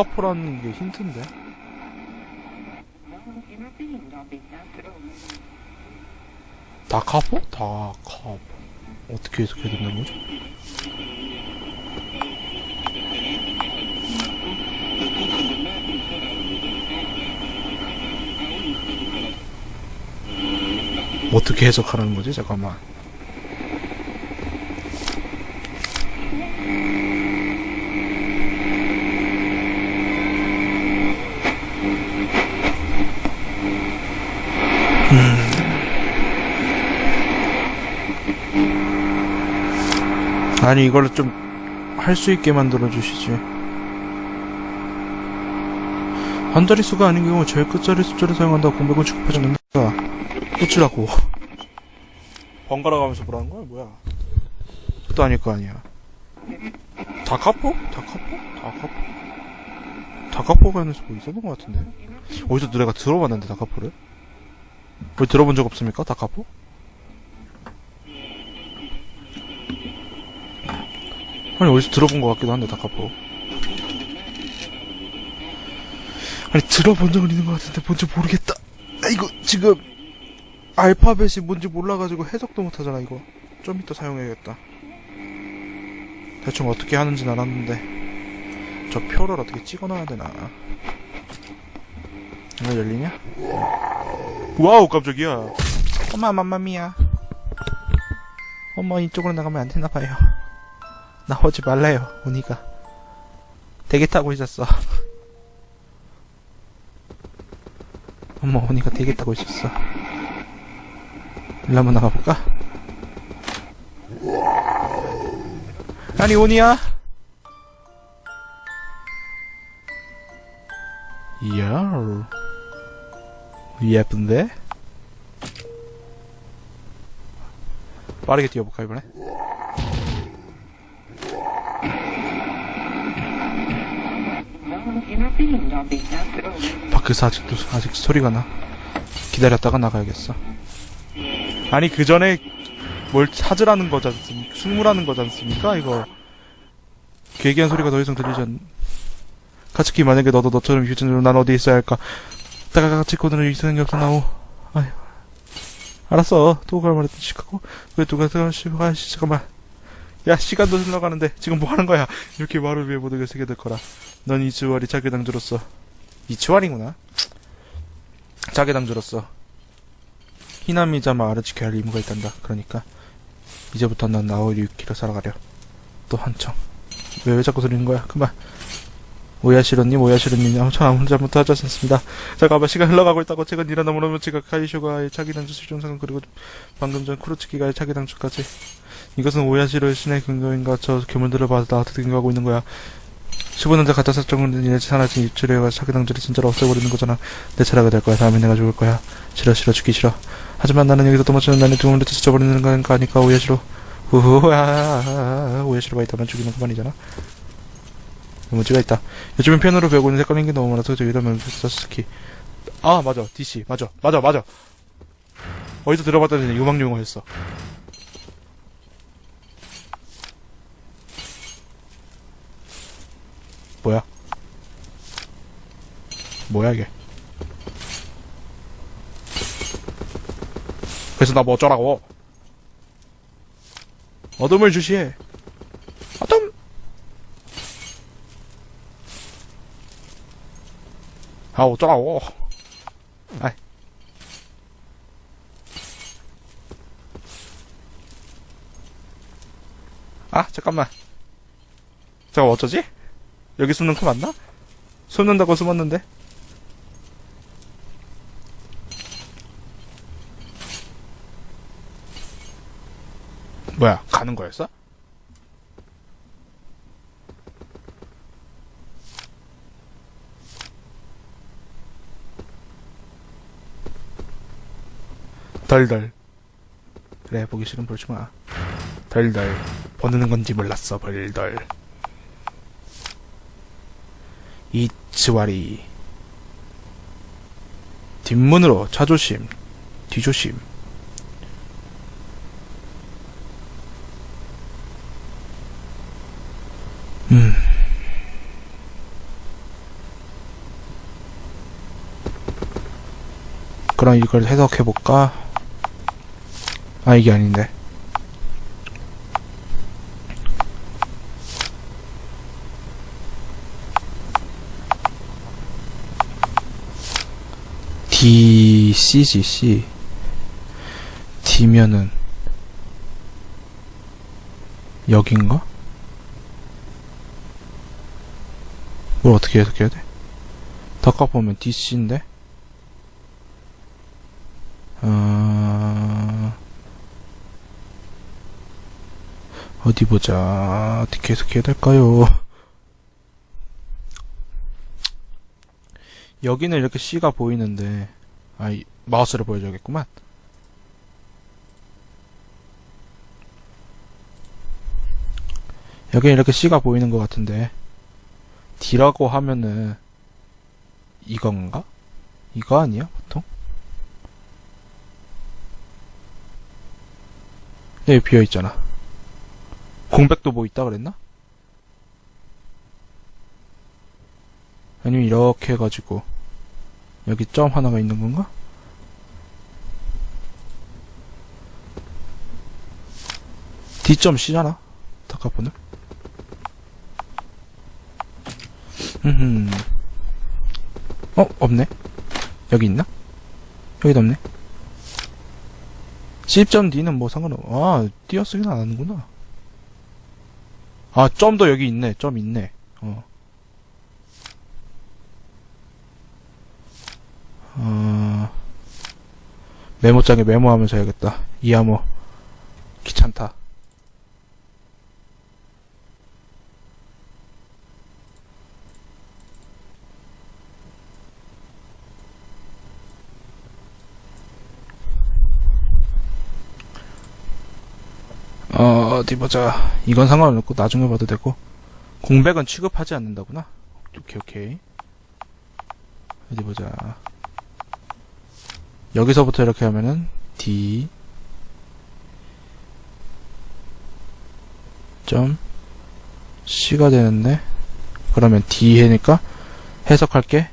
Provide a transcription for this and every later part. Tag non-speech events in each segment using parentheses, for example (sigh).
다카포라는 게 힌트인데? 다카포? 다카포. 어떻게 해석해야 된다는 거죠? 어떻게 해석하라는 거지? 잠깐만. 아니 이걸 좀 할 수 있게 만들어 주시지. 한 자릿수가 아닌 경우 제일 끝자리 숫자를 사용한다 공백은 취급하지 않는다. 어찌라고. 번갈아 가면서 뭐라는 거야? 뭐야? 그것도 아닐 거 아니야. 다카포? 다카포? 다카포? 다카포가 있는 뭐 있었던 것 같은데? 어디서 내가 들어봤는데 다카포를? 왜 들어본 적 없습니까? 다카포? 아니 어디서 들어본 것 같기도 한데 다카포. 아니 들어본 적은 있는 것 같은데 뭔지 모르겠다. 아 이거 지금 알파벳이 뭔지 몰라가지고 해석도 못하잖아 이거. 좀 이따 사용해야겠다. 대충 어떻게 하는지는 알았는데. 저 표를 어떻게 찍어놔야 되나? 이거 열리냐? 와우 깜짝이야. 엄마 맘마미야. 엄마 이쪽으로 나가면 안 되나봐요 나오지 말래요, 오니가. 대게 타고 있었어. 엄마, 오니가 대게 타고 있었어. 일로 한번 나가볼까? 아니, 오니야? 이야, 예쁜데? 빠르게 뛰어볼까, 이번에? 밖에서 아직도 아직 소리가 나. 기다렸다가 나가야겠어. 아니 그 전에 뭘 찾으라는? 숨으라는 거지 않습니까? 이거 괴기한 소리가 더 이상 들리지 않. 카츠키 만약에 너도 너처럼 휴전으로 난 어디 있어야 할까? 코드는 이상한 게 없어 나오. 아휴. 알았어. 또갈 말했던 시카고. 왜 누가 아씨, 잠깐만. 야, 시간도 흘러가는데, 지금 뭐 하는 거야? 이렇게 말을 위해 모든 걸 쓰게 될 거라. 넌 이츠와리 자기당주로서. 이츠와리구나. 자기당주로서. 히나미자마 아르 지켜야 할 의무가 있단다. 그러니까. 이제부터 넌 나오리 유키로 살아가려. 또 한청. 왜, 왜 자꾸 들리는 거야? 그만. 오야시로님, 오야시로님, 참 아무 잘못도 하지 않습니다. 잠깐만, 시간 흘러가고 있다고 최근 일어나 모노모치가 카이쇼가의 차기당주 실종사건 그리고 방금 전 쿠로츠키가의 차기당주까지. 이것은 오야시로의 신의 근거인가 저 괴물들을 받아 어떻게 근거하고 있는 거야. 15년대 가짜 설정은 인해 사라진 입주례가 차기당주를 진짜로 없애버리는 거잖아. 내 차례가 될 거야. 다음에 내가 죽을 거야. 싫어 싫어 죽기 싫어. 하지만 나는 여기서 도망치는 나의 두문을 찢어버리는 거 아니까 오야시로. 우와 오야시로가 있다면 죽이는 그만이잖아. 문제가 있다. 요즘엔 피아노로 배우고 있는 색깔인 게 너무 많아서 저 이러면 사스키. 아 맞아 DC 맞아 맞아 맞아. 어디서 들어봤더니 유망유망했어. 뭐야? 뭐야 이게? 그래서 나 뭐 어쩌라고? 어둠을 주시해. 어둠. 아 어쩌라고? 아이. 아 잠깐만. 잠깐 어쩌지? 여기 숨는 거 맞나? 숨는다고 숨었는데? 뭐야, 가는 거였어? 덜덜. 그래, 보기 싫으면 보지 마. 덜덜. 보는 건지 몰랐어, 벌덜. 이츠와리 뒷문으로 차조심, 뒤조심 음. 그럼 이걸 해석해볼까? 아 이게 아닌데 D, C지, C. D면은, 여긴가? 뭘 어떻게 해석해야 돼? 닦아보면 DC인데? 어... 어디 보자. 어떻게 해석해야 될까요? 여기는 이렇게 C가 보이는데, 아, 이 마우스를 보여줘야겠구만. 여기는 이렇게 C가 보이는 것 같은데, D라고 하면은, 이건가? 이거 아니야, 보통? 여기 비어있잖아. 공백도 뭐 있다 그랬나? 아니면 이렇게 해가지고 여기 점 하나가 있는 건가? D점 C잖아 타카폰은 흠흠. 어? 없네. 여기 있나? 여기도 없네. C점 D는 뭐 상관없 아 띄어쓰기는 안 하는구나. 아 점도 여기 있네. 점 있네. 어 어, 메모장에 메모하면서 해야겠다. 이하모 귀찮다. 어, 어디 보자. 이건 상관없고 나중에 봐도 되고. 공백은 취급하지 않는다구나. 오케이, 오케이. 어디 보자. 여기서부터 이렇게 하면은 D 점 C가 되는데 그러면 D 해니까 해석할게.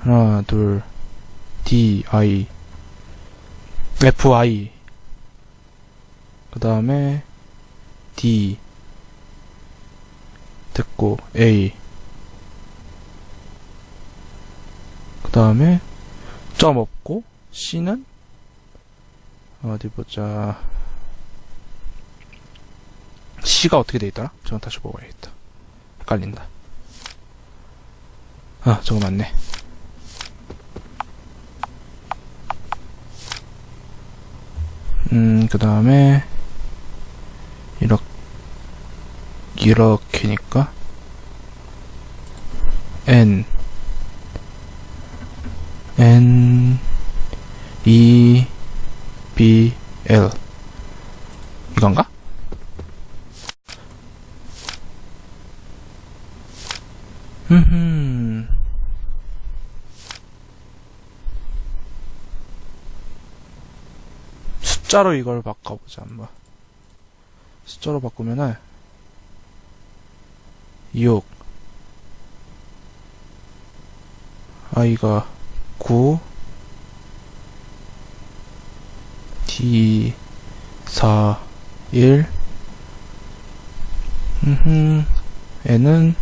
하나 둘 D I F I. 그 다음에 D 됐고 A. 그 다음에 점 없고 C는? 어디 보자. C가 어떻게 돼 있더라? 저건 다시 보고 와야겠다. 헷갈린다. 아 저거 맞네. 음 그 다음에 이렇게 이렇게니까 N N E B L. 이건가? 숫자로 이걸 바꿔보자 한번. 숫자로 바꾸면은 6 i가 9 D 4 1 음, N은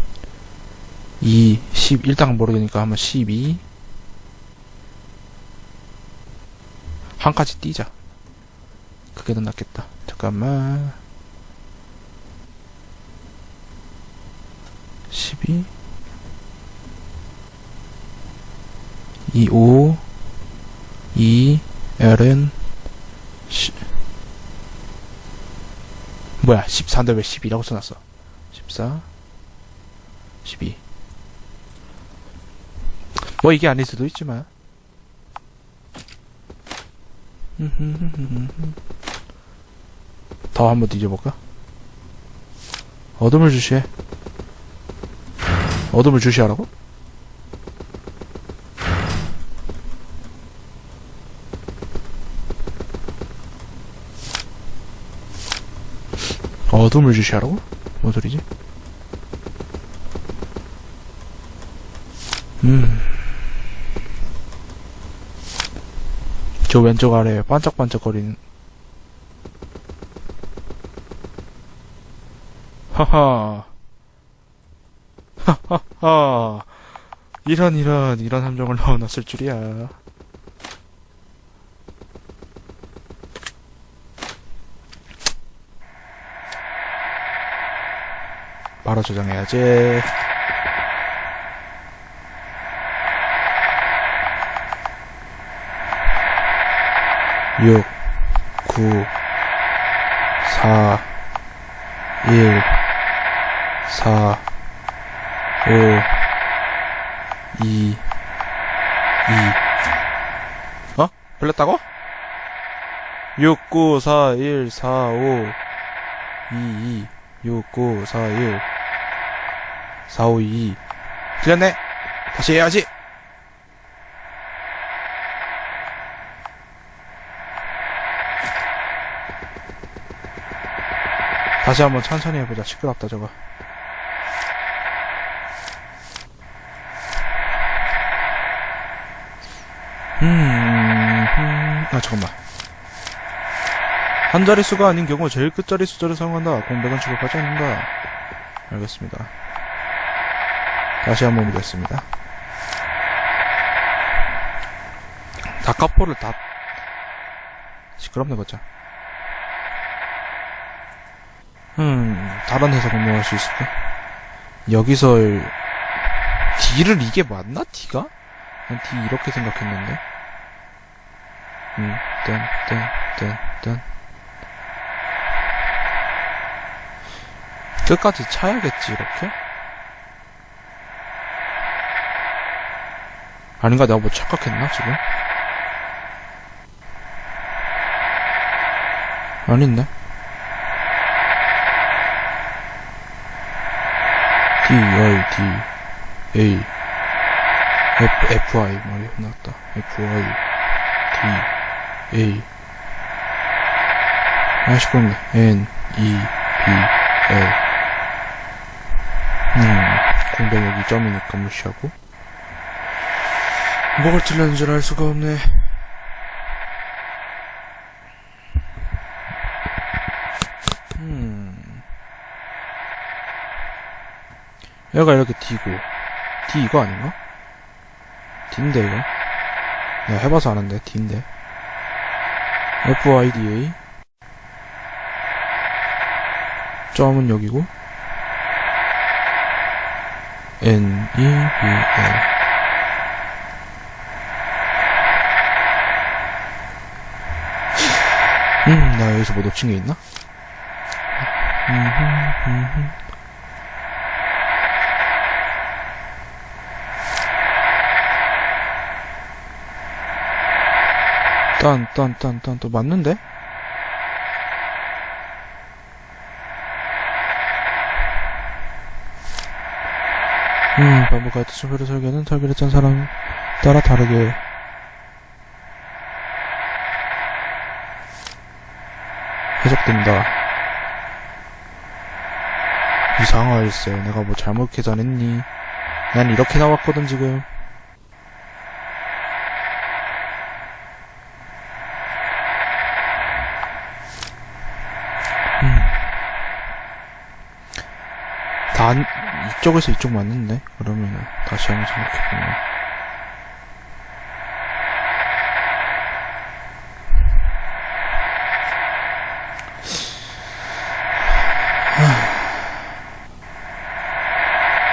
2 10 1당 모르니까 한번 12한 가지 띄자. 그게 더 낫겠다. 잠깐만. 12 2, 5, 2, L은, 10, 뭐야, 14인데 왜 12라고 써놨어? 14, 12. 뭐 이게 아닐 수도 있지만. (laughs) 더 한번 뒤져볼까? 어둠을 주시해. 어둠을 주시하라고? 어둠을 주시하라고? 뭔 소리지? 음. 저 왼쪽 아래에 반짝반짝거리는. 하하. 하하하. 이런, 이런, 이런 함정을 (laughs) 넣어놨을 줄이야. 바로 저장해야지. 육, 구, 사, 일, 사, 오, 이, 이. 어? 걸렸다고? 6, 9, 4, 1, 4, 5, 2, 2, 6, 9, 4, 1, 4, 5, 2. 틀렸네. 다시 해야지. 다시 한번 천천히 해보자. 시끄럽다, 저거. 음, 음, 아, 잠깐만. 한 자릿수가 아닌 경우 제일 끝자리 숫자를 사용한다. 공백은 취급하지 않는다. 알겠습니다. 다시 한번 보겠습니다. 다카포를 다, 시끄럽네, 거자. 음, 다른 해석 공부할 수 있을까? 여기서, D를 이게 맞나? D가? 난 D 이렇게 생각했는데. 음, 딴, 딴, 딴, 딴. 끝까지 차야겠지, 이렇게? 아닌가? 내가 뭐 착각했나, 지금? 아닌데? D, I, D, A, F, F, I, 말이 혼났다. F, I, D, A. 아, 시끄럽네. N, E, B, L. 음, 공백 여기 점이니까 무시하고. 뭐가 틀렸는지 알 수가 없네. 음. 얘가 이렇게 D고, D 이거 아닌가? D인데, 이거? 내가 해봐서 아는데, D인데. FIDA. 점은 여기고, N, E, B, L. 음, 나 여기서 뭐 놓친 게 있나? 딴, 딴, 딴, 딴, 또 맞는데? 음, 반복할 때 수별의 설계는 설계를 짠 사람 따라 다르게 해석된다. 이상할세. 내가 뭐 잘못 계산했니? 난 이렇게 나왔거든, 지금. 단, 이쪽에서 이쪽 맞는데? 그러면은, 다시 한번 생각해보면.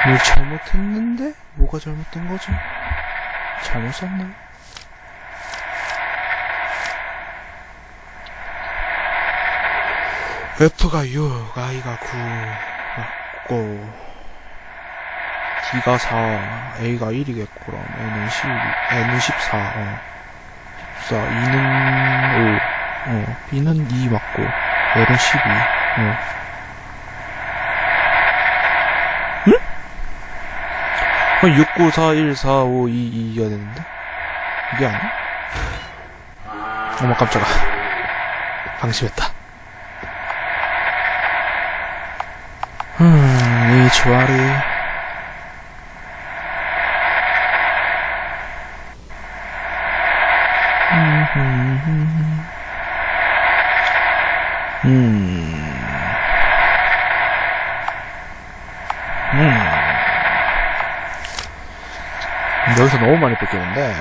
뭘 잘못했는데? 뭐가 잘못된 거지? 잘못 썼나? F가 6, I가 9, 맞고, D가 4, A가 1이겠고, 그럼 N은 12, N은 14, 어. 14, E는 5, 어. B는 2 맞고, L은 12, 어. 그럼 6, 9, 4, 1, 4, 5, 2, 2가 되는데? 이게 아니야? 어머, 깜짝아. 방심했다. 음, 이 주아리. 음, 음. 음. 음. 홈런에서 너무 많이 뺏겼는데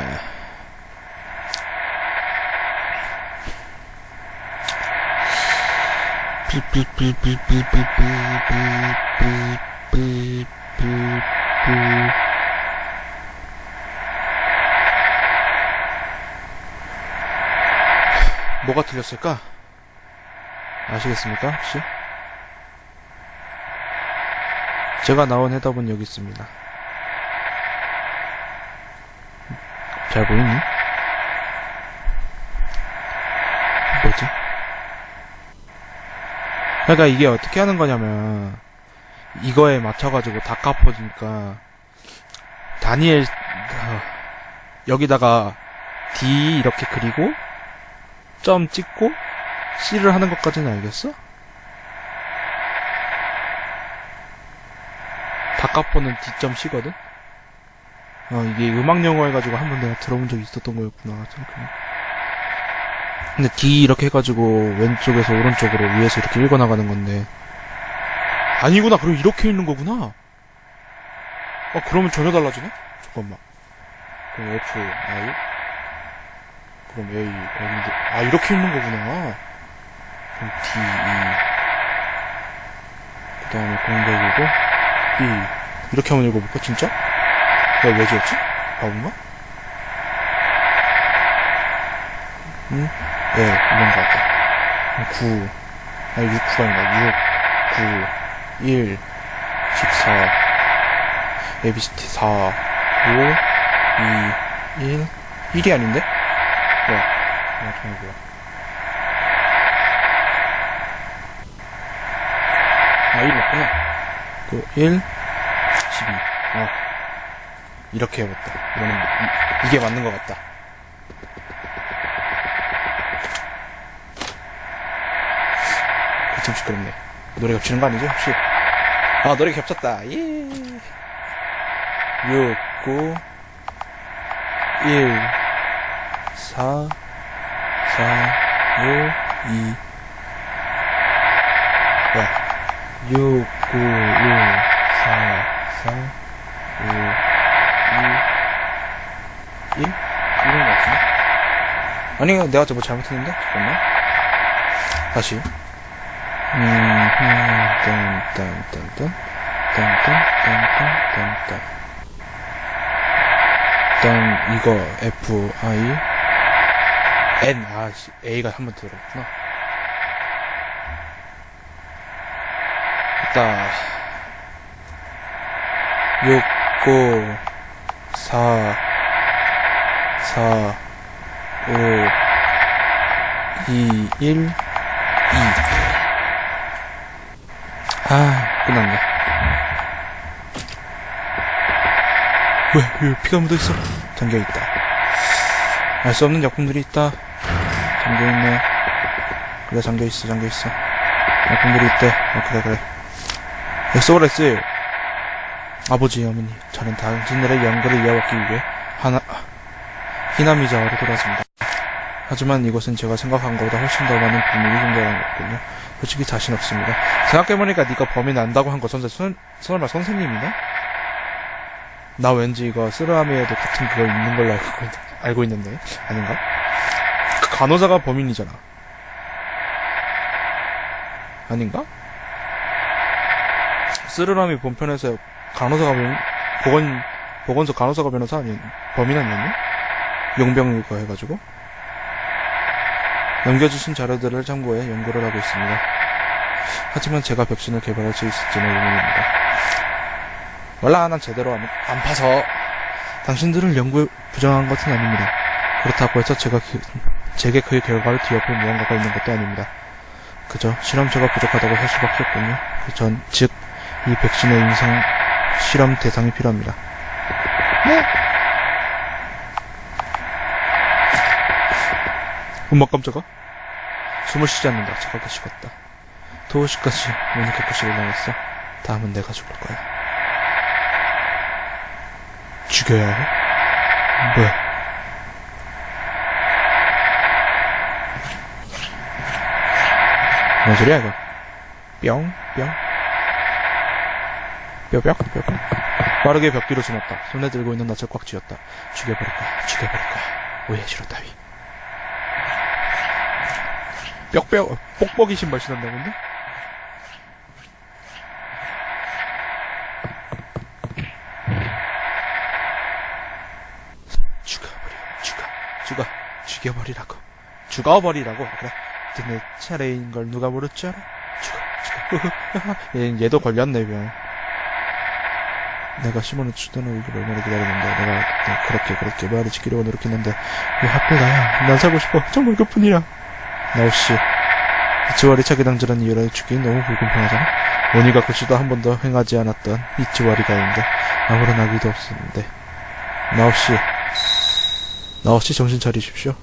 뭐가 틀렸을까? 아시겠습니까 혹시? 제가 나온 해답은 여기 있습니다. 잘 보이니? 뭐지? 그러니까 이게 어떻게 하는 거냐면 이거에 맞춰가지고 다 갚아주니까 다니엘 어, 여기다가 D 이렇게 그리고 점 찍고 C를 하는 것까지는 알겠어? 다카포는 D.C거든? 어, 이게 음악 영어 해가지고 한 번 내가 들어본 적이 있었던 거였구나. 생각해보면. 근데 D 이렇게 해가지고 왼쪽에서 오른쪽으로 위에서 이렇게 읽어 나가는 건데. 아니구나. 그럼 이렇게 읽는 거구나. 어, 그러면 전혀 달라지네? 잠깐만. 그럼 F, I. 그럼 A, N, D. 아, 이렇게 읽는 거구나. 그럼 D, E. 그 다음에 공백이고, B. 이렇게 한번 읽어볼까, 진짜? 내가 왜 지었지? 바본가? 응? 네, 이런 거 같다. 9. 아니, 6, 9가 아니라 6, 9, 1, 14. ABCD 4, 5, 2, 1. 1이 아닌데? 아, 정말 뭐야. 아, 1 맞구나. 그, 1, 12. 어. 이렇게 해야겠다. 이거는, 이, 이게 맞는 것 같다. 좀 시끄럽네. 노래 겹치는 거 아니지, 혹시? 아, 노래 겹쳤다. 예. 6, 9, 1, 4, 4, 5, 2. 뭐야? 6, 9, 1, 4, 4, 5, 2, 1? 이런 거 같은데? 아니, 내가 저뭐 잘못했는데? 잠깐만. 다시. 음, 음, 딴, 딴, 딴, 딴. 딴, 딴, 딴, 딴, 딴, 딴. 일단, 이거, F, I, N, 아, 씨, A가 한 번 들어갔구나. 됐다. 6, 9, 4, 4, 5, 2, 1, 2. 아, 끝났네. 왜, 왜 피가 묻어있어? 잠겨있다. 알 수 없는 약품들이 있다. 잠겨있네. 그래, 잠겨있어, 잠겨있어. 약품들이 있대. 아, 그래, 그래. 엑소레스. 아버지, 어머니, 저는 당신들의 연구를 이어받기 위해 하나, 히나미자와로 돌아왔습니다. 하지만 이곳은 제가 생각한 것보다 훨씬 더 많은 비밀이 존재하는 거군요. 솔직히 자신 없습니다. 생각해보니까 네가 범인 안다고 한거 선생, 선, 설마 선생님이냐? 나 왠지 이거 쓰라미에도 같은 그거 있는 걸로 알고, 있- 알고 있는데 아닌가? 그 간호사가 범인이잖아. 아닌가? 쓰르라미 본편에서 간호사가 범인, 보건, 보건소 간호사가 변호사 아니, 범인 아니었니? 용병 이거 해가지고. 넘겨주신 자료들을 참고해 연구를 하고 있습니다. 하지만 제가 백신을 개발할 수 있을지는 의문입니다. 몰라, 난 제대로 안, 안 파서. 당신들을 연구에 부정한 것은 아닙니다. 그렇다고 해서 제가 그- 제게 그 결과를 뒤엎을 무언가가 있는 것도 아닙니다. 그저 실험처가 부족하다고 할 수밖에 없군요. 그 전, 즉, 이 백신의 인상 실험 대상이 필요합니다. 네? 엄마 깜짝아. 숨을 쉬지 않는다. 차갑게 식었다. 도시까지 문을 깨끗이 올라왔어. 다음은 내가 죽을 거야. 죽여야 해? 뭐야? 뭔 소리야 이거? 뿅, 뿅. 뼈벽, 뼈벽. 빠르게 벽 뒤로 숨었다. 손에 들고 있는 낯을 꽉 쥐었다. 죽여버릴 거야, 죽여버릴 거야. 오해시로 따위. 뼈뼈, 뽁뽁이 신발 신었나 본데? 죽어버려, 죽어, 죽어, 죽여버리라고. 죽어버리라고. 그래. 내 차례인 걸 누가 줄 알아? 죽어, 죽어. (laughs) 얘, 얘도 걸렸네, 병. 내가 시몬을 주도는 오기를 얼마나 기다렸는데, 내가 그렇게, 그렇게 말을 지키려고 노력했는데, 왜 하필 나야? 난 살고 싶어. 정말 그뿐이야. 나우씨. 이치와리 차기 당전한 이유를 죽기 너무 불공평하잖아? 원희가 그 수도 한 번도 행하지 않았던 이치와리가 있는데, 아무런 악의도 없었는데. 나우씨. 나우씨 정신 차리십시오.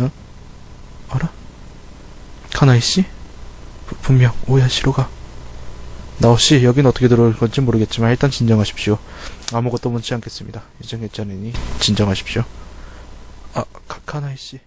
응? 알아? 카나이 씨? 부- 분명 오야시로가 나오씨 여긴 어떻게 들어올 건지 모르겠지만 일단 진정하십시오. 아무것도 묻지 않겠습니다. 인정했자니 진정하십시오. 아 카, 카나이 씨.